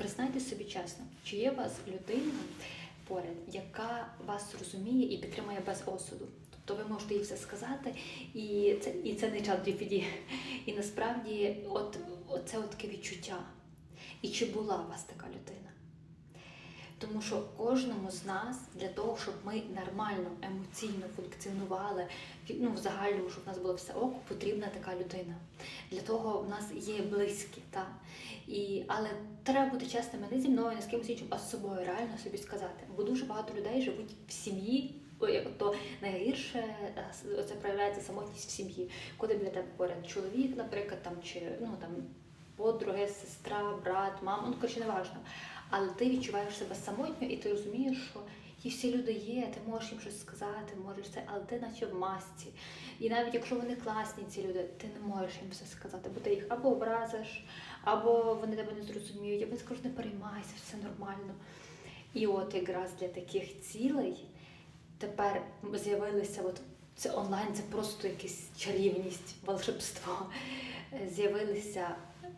Признайте собі чесно, чи є у вас людина поряд, яка вас розуміє і підтримує без осуду. Тобто ви можете їй все сказати, і це, і це не чат GPT. І насправді, от, це таке відчуття. І чи була у вас така людина? Тому що кожному з нас для того, щоб ми нормально емоційно функціонували, ну в загальному, щоб в нас було все ок, потрібна така людина. Для того в нас є близькі, та і але треба бути чесними не зі мною, не з кимось іншим, а з собою реально собі сказати. Бо дуже багато людей живуть в сім'ї. То найгірше е, це проявляється самотність в сім'ї, коли біля тебе поряд чоловік, наприклад, там чи ну там подруги, сестра, брат, мама, ну коротше, не важно. Але ти відчуваєш себе самотньо і ти розумієш, що ті всі люди є, ти можеш їм щось сказати, можеш це, але ти наче в масці. І навіть якщо вони класні, ці люди, ти не можеш їм все сказати, бо ти їх або образиш, або вони тебе не зрозуміють, або скажуть, не переймайся, все нормально. І от якраз для таких цілей тепер з'явилися от це онлайн, це просто якась чарівність, волшебство. З'явилися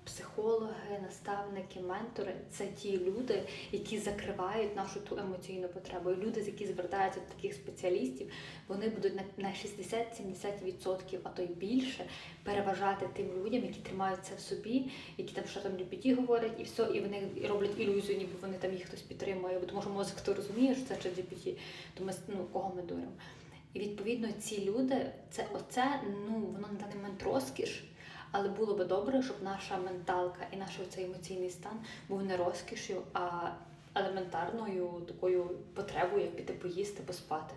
психологи, наставники, ментори це ті люди, які закривають нашу ту емоційну потребу. І люди, які звертаються до таких спеціалістів, вони будуть на на 60-70%, а то й більше переважати тим людям, які тримають це в собі, які там що там GPT говорять, і все, і вони роблять ілюзію, ніби вони там їх хтось підтримує. Бо що мозок хто розуміє, що це чи GPT, то ми ну кого ми дуримо. І відповідно ці люди, це оце, ну воно на даний момент розкіш. Але було би добре, щоб наша менталка і наш цей емоційний стан був не розкішю, а елементарною такою потребою, як піти поїсти, поспати.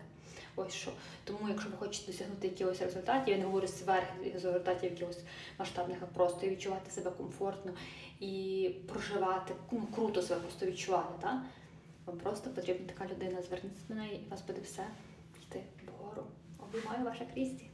Ось що. Тому, якщо ви хочете досягнути якихось результатів, я не говорю зверх результатів якихось масштабних, а просто відчувати себе комфортно і проживати, ну, круто себе просто відчувати. Так? Вам просто потрібна така людина, зверніться до неї, і вас буде все йти вгору. Обіймаю ваша Крісті.